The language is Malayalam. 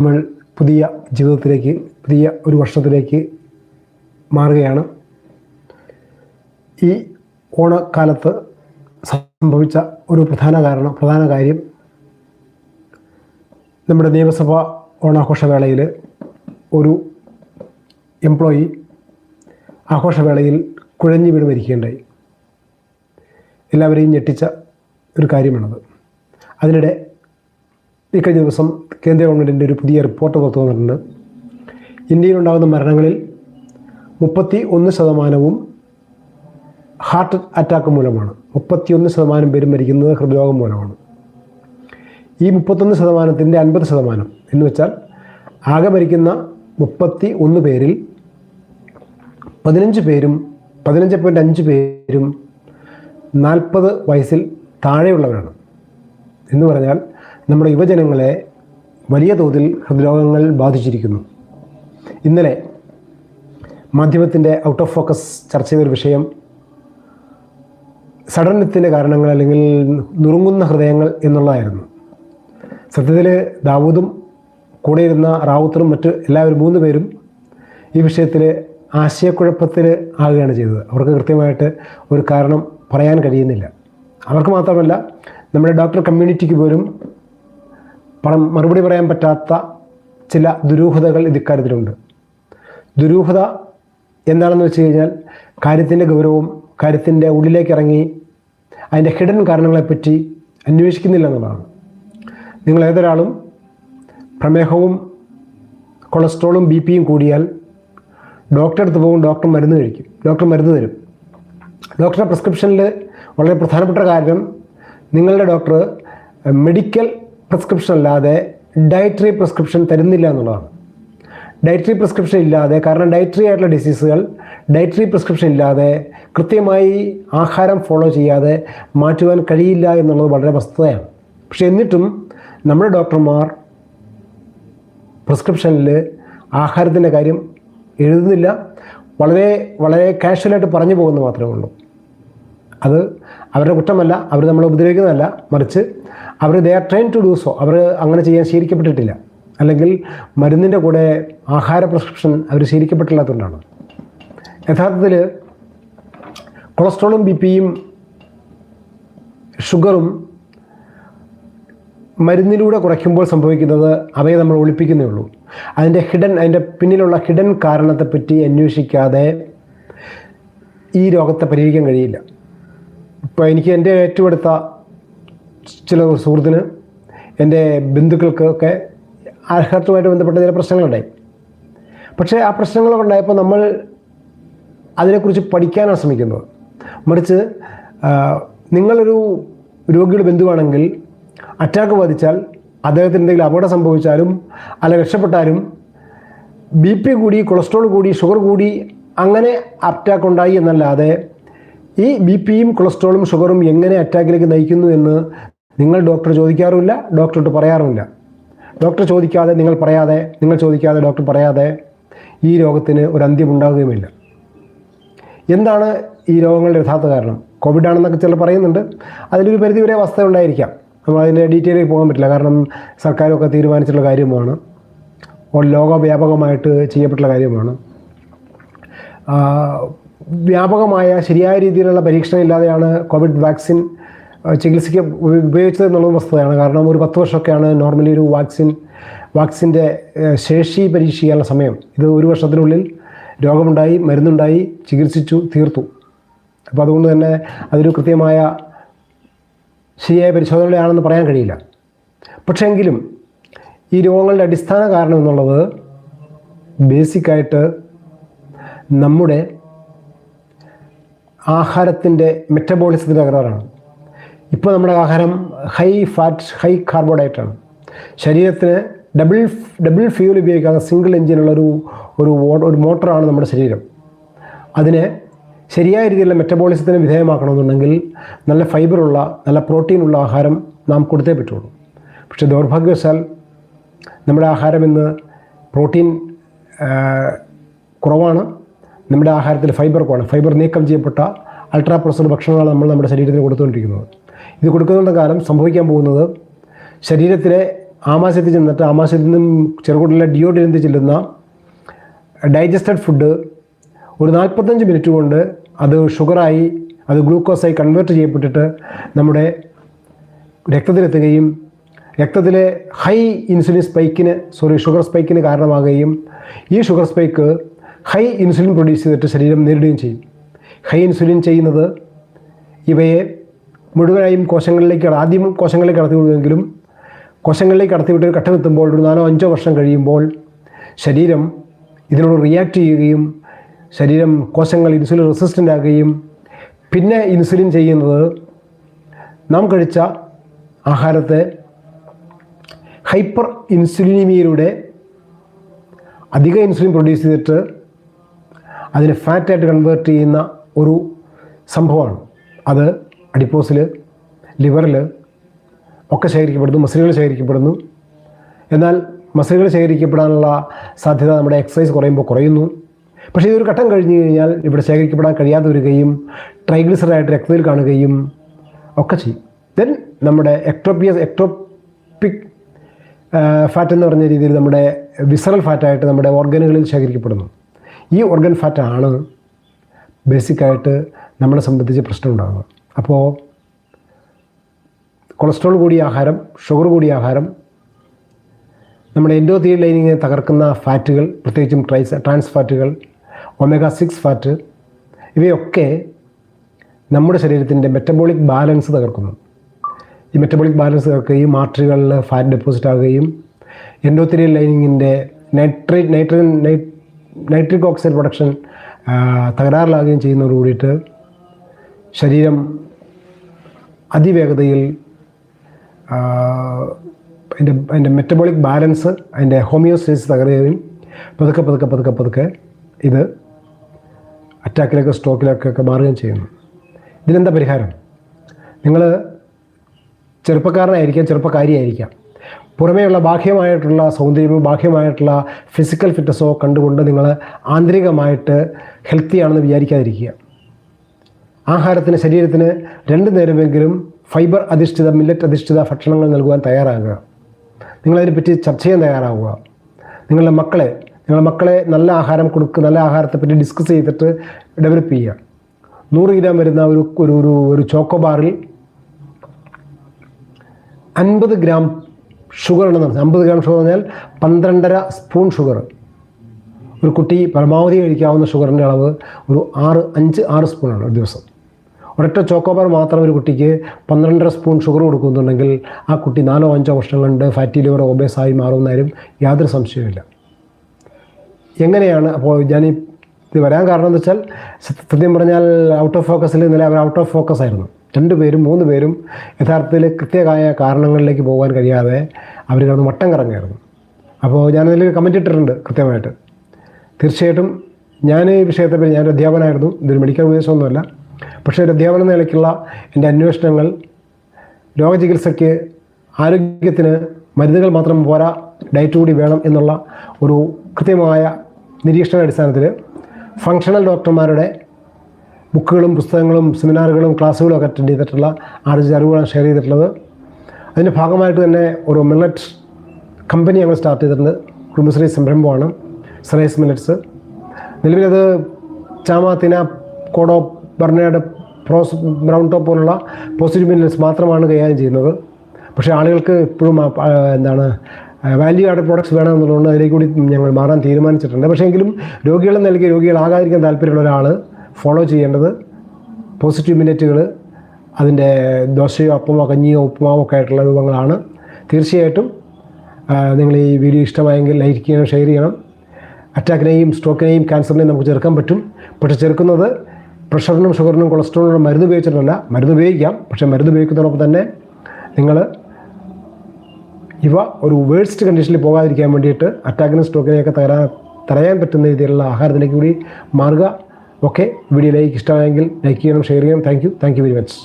നമ്മൾ പുതിയ ജീവിതത്തിലേക്ക് പുതിയ ഒരു വർഷത്തിലേക്ക് മാറുകയാണ്. ഈ ഓണക്കാലത്ത് സംഭവിച്ച ഒരു പ്രധാന കാരണം പ്രധാന കാര്യം നമ്മുടെ നിയമസഭ ഓണാഘോഷവേളയിൽ ഒരു എംപ്ലോയി ആഘോഷവേളയിൽ കുഴഞ്ഞു വീണ് മരിക്കുകയുണ്ടായി എല്ലാവരെയും ഞെട്ടിച്ച ഒരു കാര്യമാണത്. അതിനിടെ ഈ കഴിഞ്ഞ ദിവസം കേന്ദ്ര ഗവൺമെന്റിന്റെ ഒരു പുതിയ റിപ്പോർട്ട് പുറത്തു വന്നിട്ടുണ്ട്. ഇന്ത്യയിലുണ്ടാകുന്ന മരണങ്ങളിൽ മുപ്പത്തി ഒന്ന് ശതമാനവും ഹാർട്ട് അറ്റാക്ക് മൂലമാണ്. മുപ്പത്തിയൊന്ന് ശതമാനം പേര് മരിക്കുന്നത് ഹൃദ്രോഗം മൂലമാണ്. ഈ മുപ്പത്തൊന്ന് ശതമാനത്തിന്റെ അൻപത് ശതമാനം എന്ന് വെച്ചാൽ ആകെ മരിക്കുന്ന മുപ്പത്തി ഒന്ന് പേരിൽ പതിനഞ്ച് പേരും പതിനഞ്ച് പോയിന്റ് അഞ്ച് പേരും നാൽപ്പത് വയസ്സിൽ താഴെയുള്ളവരാണ്. എന്ന് പറഞ്ഞാൽ നമ്മുടെ യുവജനങ്ങളെ വലിയ തോതിൽ ഹൃദ്രോഗങ്ങൾ ബാധിച്ചിരിക്കുന്നു. ഇന്നലെ മാധ്യമത്തിന്റെ ഔട്ട് ഓഫ് ഫോക്കസ് ചർച്ച ചെയ്തൊരു വിഷയം സടനത്തിന്റെ കാരണങ്ങൾ അല്ലെങ്കിൽ നുറുങ്ങുന്ന ഹൃദയങ്ങൾ എന്നുള്ളതായിരുന്നു. സത്യത്തിൽ ദാവൂദും കൂടെ ഇരുന്ന റാവുത്തറും മറ്റ് എല്ലാവരും മൂന്ന് പേരും ഈ വിഷയത്തിൽ ആശയക്കുഴപ്പത്തിൽ ആകുകയാണ് ചെയ്തത്. അവർക്ക് കൃത്യമായിട്ട് ഒരു കാരണം പറയാൻ കഴിയുന്നില്ല. അവർക്ക് മാത്രമല്ല നമ്മുടെ ഡോക്ടർ കമ്മ്യൂണിറ്റിക്ക് പോലും പണം മറുപടി പറയാൻ പറ്റാത്ത ചില ദുരൂഹതകൾ ഇക്കാര്യത്തിലുണ്ട്. ദുരൂഹത എന്താണെന്ന് വെച്ച് കഴിഞ്ഞാൽ കാര്യത്തിന്റെ ഗൗരവം കാര്യത്തിന്റെ ഉള്ളിലേക്ക് ഇറങ്ങി അതിന്റെ ഹിഡൻ കാരണങ്ങളെപ്പറ്റി അന്വേഷിക്കുന്നില്ല എന്നുള്ളതാണ്. നിങ്ങൾ ഏതൊരാളും പ്രമേഹവും കൊളസ്ട്രോളും ബി പിയും കൂടിയാൽ ഡോക്ടറെ അടുത്ത് പോകും ഡോക്ടർ മരുന്ന് കഴിക്കും ഡോക്ടർ മരുന്ന് തരും. ഡോക്ടറുടെ പ്രിസ്ക്രിപ്ഷനിൽ വളരെ പ്രധാനപ്പെട്ട കാര്യം നിങ്ങളുടെ ഡോക്ടർ മെഡിക്കൽ പ്രിസ്ക്രിപ്ഷൻ അല്ലാതെ ഡയറ്ററി പ്രിസ്ക്രിപ്ഷൻ തരുന്നില്ല എന്നുള്ളതാണ്. ഡയറ്ററി പ്രിസ്ക്രിപ്ഷൻ ഇല്ലാതെ കാരണം ഡയറ്ററി ആയിട്ടുള്ള ഡിസീസുകൾ ഡയറ്ററി പ്രിസ്ക്രിപ്ഷൻ ഇല്ലാതെ കൃത്യമായി ആഹാരം ഫോളോ ചെയ്യാതെ മാറ്റുവാൻ കഴിയില്ല എന്നുള്ളത് വളരെ വസ്തുതയാണ്. പക്ഷെ എന്നിട്ടും നമ്മുടെ ഡോക്ടർമാർ പ്രിസ്ക്രിപ്ഷനിൽ ആഹാരത്തിന്റെ കാര്യം എഴുതുന്നില്ല. വളരെ വളരെ കാഷ്വലായിട്ട് പറഞ്ഞു പോകുന്നു മാത്രമേ ഉള്ളൂ. അത് അവരുടെ കുറ്റമല്ല അവർ നമ്മളെ ഉപദ്രവിക്കുന്നതല്ല മറിച്ച് അവർ they are train to do so അവർ അങ്ങനെ ചെയ്യാൻ ശീലിക്കപ്പെട്ടിട്ടില്ല. അല്ലെങ്കിൽ മരുന്നിന്റെ കൂടെ ആഹാര പ്രിസ്ക്രിപ്ഷൻ അവർ ശീലിക്കപ്പെട്ടില്ലാത്തതുകൊണ്ടാണ്. യഥാർത്ഥത്തിൽ കൊളസ്ട്രോളും ബി പിയും ഷുഗറും മരുന്നിലൂടെ കുറയ്ക്കുമ്പോൾ സംഭവിക്കുന്നത് അവയെ നമ്മൾ ഒളിപ്പിക്കുന്നേ ഉള്ളൂ. അതിന്റെ ഹിഡൻ അതിന്റെ പിന്നിലുള്ള ഹിഡൻ കാരണത്തെപ്പറ്റി അന്വേഷിക്കാതെ ഈ രോഗത്തെ പരിഹരിക്കാൻ കഴിയില്ല. ഇപ്പോൾ എനിക്ക് എന്റെ ഏറ്റവും അടുത്ത ചില സുഹൃത്തിന് എന്റെ ബന്ധുക്കൾക്കൊക്കെ ആഹാരത്തുമായിട്ട് ബന്ധപ്പെട്ട ചില പ്രശ്നങ്ങളുണ്ടായി. പക്ഷേ ആ പ്രശ്നങ്ങളൊക്കെ ഉണ്ടായപ്പോൾ നമ്മൾ അതിനെക്കുറിച്ച് പഠിക്കാനാണ് ശ്രമിക്കുന്നത്. മറിച്ച് നിങ്ങളൊരു രോഗിയുടെ ബന്ധുവാണെങ്കിൽ അറ്റാക്ക് ബാധിച്ചാൽ അദ്ദേഹത്തിന് എന്തെങ്കിലും അപകടം സംഭവിച്ചാലും അല്ല രക്ഷപ്പെട്ടാലും ബി പി കൂടി കൊളസ്ട്രോൾ കൂടി ഷുഗർ കൂടി അങ്ങനെ അറ്റാക്ക് ഉണ്ടായി എന്നല്ലാതെ ഈ ബി പിയും കൊളസ്ട്രോളും ഷുഗറും എങ്ങനെ അറ്റാക്കിലേക്ക് നയിക്കുന്നു എന്ന് നിങ്ങൾ ഡോക്ടർ ചോദിക്കാറുമില്ല ഡോക്ടറോട് പറയാറുമില്ല. ഡോക്ടർ ചോദിക്കാതെ നിങ്ങൾ പറയാതെ നിങ്ങൾ ചോദിക്കാതെ ഡോക്ടർ പറയാതെ ഈ രോഗത്തിന് ഒരു അന്ത്യമുണ്ടാകുകയുമില്ല എന്താണ് ഈ രോഗങ്ങളുടെ യഥാർത്ഥ കാരണം? കോവിഡ് ആണെന്നൊക്കെ ചിലർ പറയുന്നുണ്ട്. അതിലൊരു പരിധിവരെ അവസ്ഥ ഉണ്ടായിരിക്കാം നമ്മൾ അതിന്റെ ഡീറ്റെയിലേക്ക് പോകാൻ പറ്റില്ല. കാരണം സർക്കാരൊക്കെ തീരുമാനിച്ചിട്ടുള്ള കാര്യമാണ്. ലോകവ്യാപകമായിട്ട് ചെയ്യപ്പെട്ടുള്ള കാര്യമാണ്. വ്യാപകമായ ശരിയായ രീതിയിലുള്ള പരീക്ഷണം ഇല്ലാതെയാണ് കോവിഡ് വാക്സിൻ ചികിത്സയ്ക്ക് ഉപയോഗിച്ചത് എന്നുള്ളത് വസ്തുതയാണ്. കാരണം ഒരു പത്ത് വർഷമൊക്കെയാണ് നോർമലി ഒരു വാക്സിൻ വാക്സിന്റെ ശേഷി പരീക്ഷിക്കാനുള്ള സമയം. ഇത് ഒരു വർഷത്തിനുള്ളിൽ രോഗമുണ്ടായി മരുന്നുണ്ടായി ചികിത്സിച്ചു തീർത്തു. അപ്പോൾ അതുകൊണ്ട് തന്നെ അതൊരു കൃത്യമായ ശരിയായ പരിശോധനയാണെന്ന് പറയാൻ കഴിയില്ല. പക്ഷേങ്കിലും ഈ രോഗങ്ങളുടെ അടിസ്ഥാന കാരണം എന്നുള്ളത് ബേസിക്കായിട്ട് നമ്മുടെ ആഹാരത്തിന്റെ മെറ്റബോളിസത്തിന്റെ തകരാറാണ്. ഇപ്പോൾ നമ്മുടെ ആഹാരം ഹൈ ഫാറ്റ് ഹൈ കാർബോഹൈഡ്രേറ്റാണ് ശരീരത്തിന് ഡബിൾ ഡബിൾ ഫ്യൂൽ ഉപയോഗിക്കാത്ത സിംഗിൾ എഞ്ചിനുള്ള ഒരു ഒരു ഒരു മോട്ടറാണ് നമ്മുടെ ശരീരം. അതിനെ ശരിയായ രീതിയിലുള്ള മെറ്റബോളിസത്തിന് വിധേയമാക്കണമെന്നുണ്ടെങ്കിൽ നല്ല ഫൈബറുള്ള നല്ല പ്രോട്ടീനുള്ള ആഹാരം നാം കൊടുത്തേ പറ്റുള്ളൂ. പക്ഷെ ദൗർഭാഗ്യവശാൽ നമ്മുടെ ആഹാരം ഇന്ന് പ്രോട്ടീൻ കുറവാണ്. നമ്മുടെ ആഹാരത്തിൽ ഫൈബർ കുറവാണ്. ഫൈബർ നീക്കം ചെയ്യപ്പെട്ട അൾട്രാ പ്രോസസ്ഡ് ഭക്ഷണങ്ങളാണ് നമ്മൾ നമ്മുടെ ശരീരത്തിന് കൊടുത്തുകൊണ്ടിരിക്കുന്നത്. ഇത് കൊടുക്കുന്നുണ്ട കാലം സംഭവിക്കാൻ പോകുന്നത് ശരീരത്തിലെ ആമാശയത്തിൽ ചെന്നിട്ട് ആമാശയത്തിൽ നിന്നും ചെറുകുടലിലെ ഡിയോഡിനത്തിൽ ചെല്ലുന്ന ഡൈജസ്റ്റഡ് ഫുഡ് ഒരു നാൽപ്പത്തഞ്ച് മിനിറ്റ് കൊണ്ട് അത് ഷുഗറായി അത് ഗ്ലൂക്കോസായി കൺവേർട്ട് ചെയ്യപ്പെട്ടിട്ട് നമ്മുടെ രക്തത്തിലെത്തുകയും രക്തത്തിലെ ഹൈ ഇൻസുലിൻ സ്പൈക്കിന് സോറി ഷുഗർ സ്പൈക്കിന് കാരണമാകുകയും ഈ sugar spike high insulin produce ചെയ്തിട്ട് ശരീരം നേരിടുകയും ചെയ്യും. ഹൈ ഇൻസുലിൻ ചെയ്യുന്നത് ഇവയെ മുഴുവനായും കോശങ്ങളിലേക്ക് ആദ്യം കോശങ്ങളിലേക്ക് കടത്തി വിടുമെങ്കിലും കോശങ്ങളിലേക്ക് കടത്തിവിട്ട് ഒരു ഘട്ടമെത്തുമ്പോൾ ഒരു നാലോ അഞ്ചോ വർഷം കഴിയുമ്പോൾ ശരീരം ഇതിനോട് റിയാക്ട് ചെയ്യുകയും ശരീരം കോശങ്ങൾ ഇൻസുലിൻ റെസിസ്റ്റന്റ് ആകുകയും പിന്നെ ഇൻസുലിൻ ചെയ്യുന്നത് നാം കഴിച്ച ആഹാരത്തെ ഹൈപ്പർ ഇൻസുലിനിമിയിലൂടെ അധിക ഇൻസുലിൻ പ്രൊഡ്യൂസ് ചെയ്തിട്ട് അതിനെ ഫാറ്റായിട്ട് കൺവേർട്ട് ചെയ്യുന്ന ഒരു സംഭവമാണ്. അത് അഡിപ്പോസിൽ ലിവറിൽ ഒക്കെ ശേഖരിക്കപ്പെടുന്നു മസിലുകൾ ശേഖരിക്കപ്പെടുന്നു. എന്നാൽ മസിലുകൾ ശേഖരിക്കപ്പെടാനുള്ള സാധ്യത നമ്മുടെ എക്സസൈസ് കുറയുമ്പോൾ കുറയുന്നു. പക്ഷേ ഇതൊരു ഘട്ടം കഴിഞ്ഞ് കഴിഞ്ഞാൽ ഇവിടെ ശേഖരിക്കപ്പെടാൻ കഴിയാതെ വരികയും ട്രൈഗ്ലിസറായിട്ട് രക്തത്തിൽ കാണുകയും ഒക്കെ ചെയ്യും. ദെൻ നമ്മുടെ എക്ട്രോപ്പിയസ് എക്ട്രോപിക് ഫാറ്റ് എന്ന് പറഞ്ഞ രീതിയിൽ നമ്മുടെ വിസറൽ ഫാറ്റായിട്ട് നമ്മുടെ ഓർഗനുകളിൽ ശേഖരിക്കപ്പെടുന്നു. ഈ ഓർഗൻ ഫാറ്റാണ് ബേസിക്കായിട്ട് നമ്മളെ സംബന്ധിച്ച് പ്രശ്നം ഉണ്ടാകുന്നത് അപ്പോൾ കൊളസ്ട്രോൾ കൂടിയ ആഹാരം ഷുഗർ കൂടിയ ആഹാരം നമ്മുടെ എൻഡോത്തിയൽ ലൈനിങ്ങിനെ തകർക്കുന്ന ഫാറ്റുകൾ പ്രത്യേകിച്ചും ട്രൈസ് ട്രാൻസ് ഫാറ്റുകൾ ഒമേഗ സിക്സ് ഫാറ്റ് ഇവയൊക്കെ നമ്മുടെ ശരീരത്തിന്റെ മെറ്റബോളിക് ബാലൻസ് തകർക്കുന്നു. ഈ മെറ്റബോളിക് ബാലൻസ് തകർക്കുകയും ആർട്ടറികളിൽ ഫാറ്റ് ഡെപ്പോസിറ്റ് ആകുകയും എൻഡോത്തിരിയൽ ലൈനിങ്ങിന്റെ nitrate nitrogen nitric oxide production തകരാറിലാകുകയും ചെയ്യുന്നതോട് കൂടിയിട്ട് ശരീരം അതിവേഗതയിൽ അതിന്റെ അതിന്റെ മെറ്റബോളിക് ബാലൻസ് അതിന്റെ ഹോമിയോസ്റ്റേസ് തകരുകയും പതുക്കെ പതുക്കെ പതുക്കെ പതുക്കെ ഇത് അറ്റാക്കിലേക്ക് സ്ട്രോക്കിലേക്കൊക്കെ മാറുകയും ചെയ്യുന്നു. ഇതിനെന്താ പരിഹാരം? നിങ്ങൾ ചെറുപ്പക്കാരനായിരിക്കാം ചെറുപ്പക്കാരിയായിരിക്കാം. പുറമേയുള്ള ബാഹ്യമായിട്ടുള്ള സൗന്ദര്യമോ ബാഹ്യമായിട്ടുള്ള ഫിസിക്കൽ ഫിറ്റ്നസ്സോ കണ്ടുകൊണ്ട് നിങ്ങൾ ആന്തരികമായിട്ട് ഹെൽത്തി ആണെന്ന് വിചാരിക്കാതിരിക്കുക. ആഹാരത്തിന് ശരീരത്തിന് രണ്ട് നേരമെങ്കിലും ഫൈബർ അധിഷ്ഠിത മില്ലറ്റ് അധിഷ്ഠിത ഭക്ഷണങ്ങൾ നൽകുവാൻ തയ്യാറാകുക. നിങ്ങളതിനെപ്പറ്റി ചർച്ച ചെയ്യാൻ തയ്യാറാവുക നിങ്ങളുടെ മക്കളെ നിങ്ങളുടെ മക്കളെ നല്ല ആഹാരം കൊടുക്കുക നല്ല ആഹാരത്തെപ്പറ്റി ഡിസ്കസ് ചെയ്തിട്ട് ഡെവലപ്പ് ചെയ്യുക. നൂറ് ഗ്രാം വരുന്ന ഒരു ഒരു ഒരു ഒരു ചോക്കോബാറിൽ അൻപത് ഗ്രാം ഷുഗർ ഉണ്ടെന്ന് അമ്പത് ഗ്രാം ഷുഗർ പറഞ്ഞാൽ പന്ത്രണ്ടര സ്പൂൺ ഷുഗർ ഒരു കുട്ടി പരമാവധി കഴിക്കാവുന്ന ഷുഗറിന്റെ അളവ് ഒരു ആറ് അഞ്ച് ആറ് സ്പൂണാണ് ഒരു ദിവസം. ഒരൊറ്റ ചോക്കോബാർ മാത്രം ഒരു കുട്ടിക്ക് പന്ത്രണ്ടര സ്പൂൺ ഷുഗർ കൊടുക്കുന്നുണ്ടെങ്കിൽ ആ കുട്ടി നാലോ അഞ്ചോ വർഷം കൊണ്ട് ഫാറ്റി ലിവർ ഓബേസായി മാറുന്നതിനും യാതൊരു സംശയവുമില്ല. എങ്ങനെയാണ് അപ്പോൾ ഞാൻ ഇത് വരാൻ കാരണം എന്ന് വെച്ചാൽ സത്യം പറഞ്ഞാൽ ഔട്ട് ഓഫ് ഫോക്കസിൽ ഇന്നലെ അവർ ഔട്ട് ഓഫ് ഫോക്കസ് ആയിരുന്നു. രണ്ട് പേരും മൂന്ന് പേരും യഥാർത്ഥത്തിൽ കൃത്യമായ കാരണങ്ങളിലേക്ക് പോകാൻ കഴിയാതെ അവർ കിടന്ന് വട്ടം കറങ്ങായിരുന്നു. അപ്പോൾ ഞാനതിൽ കമന്റ് ഇട്ടിട്ടുണ്ട് കൃത്യമായിട്ട്. തീർച്ചയായിട്ടും ഞാൻ ഈ വിഷയത്തെപ്പറ്റി ഞാനൊരു അധ്യാപനമായിരുന്നു ഇതൊരു മെഡിക്കൽ ഉപദേശമൊന്നുമല്ല പക്ഷേ ഒരു അധ്യാപന നിലയ്ക്കുള്ള എന്റെ അന്വേഷണങ്ങൾ രോഗചികിത്സയ്ക്ക് ആരോഗ്യത്തിന് മരുന്നുകൾ മാത്രം പോരാ ഡയറ്റ് കൂടി വേണം എന്നുള്ള ഒരു കൃത്യമായ നിരീക്ഷണ അടിസ്ഥാനത്തിൽ ഫങ്ഷണൽ ഡോക്ടർമാരുടെ ബുക്കുകളും പുസ്തകങ്ങളും സെമിനാറുകളും ക്ലാസ്സുകളും ഒക്കെ അറ്റൻഡ് ചെയ്തിട്ടുള്ള ആർജിച്ച അറിവുകളാണ് ഷെയർ ചെയ്തിട്ടുള്ളത്. അതിന്റെ ഭാഗമായിട്ട് തന്നെ ഒരു മില്ലറ്റ് കമ്പനി ഞങ്ങൾ സ്റ്റാർട്ട് ചെയ്തിട്ടുണ്ട്. കുടുംബശ്രീ സംരംഭമാണ്. ശ്രേയസ് മില്ലറ്റ്സ് നിലവിലത് ചാമ തിന കോഡോ ബർണയുടെ പ്രോസ് ബ്രൗൺ ടോപ്പ് പോലുള്ള പോസിറ്റീവ് മിനറൽസ് മാത്രമാണ് കൈകാര്യം ചെയ്യുന്നത്. പക്ഷേ ആളുകൾക്ക് ഇപ്പോഴും എന്താണ് വാല്യൂ ആഡ് പ്രോഡക്ട്സ് വേണമെന്നുള്ളതുകൊണ്ട് അതിലേക്ക് കൂടി ഞങ്ങൾ മാറാൻ തീരുമാനിച്ചിട്ടുണ്ട്. പക്ഷേ എങ്കിലും രോഗികളെ നൽകി രോഗികളാകാതിരിക്കാൻ താല്പര്യമുള്ള ഒരാൾ ഫോളോ ചെയ്യേണ്ടത് പോസിറ്റീവ് മിനറ്റുകൾ അതിന്റെ ദോശയോ അപ്പമോ കഞ്ഞിയോ ഉപ്പുമാവോ ഒക്കെ ആയിട്ടുള്ള രൂപങ്ങളാണ്. തീർച്ചയായിട്ടും നിങ്ങൾ ഈ വീഡിയോ ഇഷ്ടമായെങ്കിൽ ലൈക്ക് ചെയ്യണം ഷെയർ ചെയ്യണം. അറ്റാക്കിനെയും സ്ട്രോക്കിനെയും ക്യാൻസറിനെയും നമുക്ക് ചെറുക്കാൻ പറ്റും. പക്ഷെ ചെറുക്കുന്നത് പ്രഷറിനും ഷുഗറിനും കൊളസ്ട്രോളിനും മരുന്ന് ഉപയോഗിച്ചിട്ടല്ല മരുന്ന് ഉപയോഗിക്കാം. പക്ഷേ മരുന്ന് ഉപയോഗിക്കുന്നതോടൊപ്പം തന്നെ നിങ്ങൾ ഇവ ഒരു വേഴ്സ്റ്റ് കണ്ടീഷനിൽ പോകാതിരിക്കാൻ വേണ്ടിയിട്ട് അറ്റാക്കിനും സ്ട്രോക്കിനെയൊക്കെ തകരാ തടയാൻ പറ്റുന്ന രീതിയിലുള്ള ആഹാരത്തിലേക്ക് കൂടി മാറുക. ഓക്കെ വീഡിയോ ലൈക്ക് ഇഷ്ടമായെങ്കിൽ ലൈക്ക് ചെയ്യണം ഷെയർ ചെയ്യണം. Thank you thank you very much